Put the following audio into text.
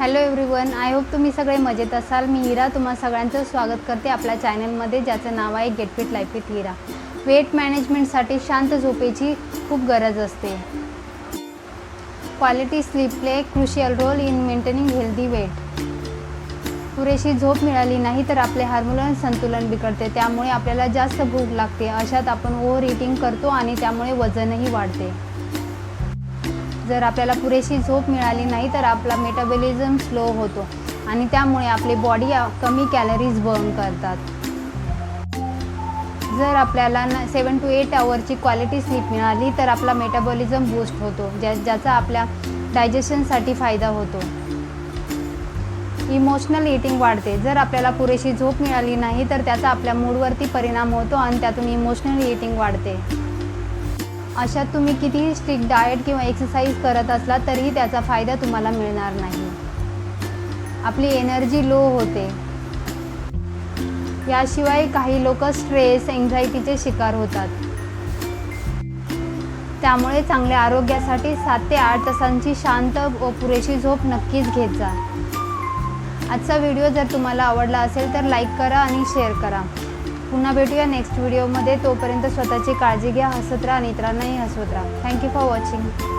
Hello everyone I hope तुम्ही सगळे मजेत असाल. मी हिरा तुम्हा सगळ्यांचं स्वागत करते आपल्या चॅनलमध्ये ज्याचं नाव आहे get fit life with Hira weight मॅनेजमेंटसाठी शांत झोपेची खूप गरज असते. Quality sleep play crucial role in maintaining healthy weight पुरेशी झोप मिळाली नाही तर आपले हार्मोन संतुलन बिघडते. त्यामुळे आपल्याला जास्त भूक लागते. अशात आपण ओव्हर इटिंग करतो आणि त्यामुळे वजनही वाढते. जर आपल्याला पुरेशी झोप मिळाली नाही तर आपला मेटाबॉलिझम स्लो होतो आणि त्यामुळे आपली बॉडी कमी कॅलरीज बर्न करतात. जर आपल्याला न सेवन टू एट आवरची क्वालिटी स्लीप मिळाली तर आपला मेटाबॉलिझम बूस्ट होतो ज्या ज्याचा आपल्या डायजेशनसाठी फायदा होतो. इमोशनल इटिंग वाढते. जर आपल्याला पुरेशी झोप मिळाली नाही तर त्याचा आपल्या मूडवरती परिणाम होतो आणि त्यातून इमोशनल इटिंग वाढते. अशा तुम्ही कितीही स्ट्रिक्ट डाएट किंवा एक्सरसाइज करत असला तरीही त्याचा फायदा तुम्हाला मिळणार नाही. आपली एनर्जी लो होते. याशिवाय काही लोक स्ट्रेस एन्झायटीचे शिकार होतात. त्यामुळे चांगल्या आरोग्यासाठी सात ते आठ तासांची शांत व पुरेशी झोप नक्कीच घेत जा. आजचा व्हिडिओ जर तुम्हाला आवडला असेल तर लाईक करा आणि शेअर करा. पुन्हा भेटूया नेक्स्ट व्हिडिओमध्ये तोपर्यंत स्वतःची काळजी घ्या हसत राहा आणि इतरांनाही हसवत राहा. Thank you for watching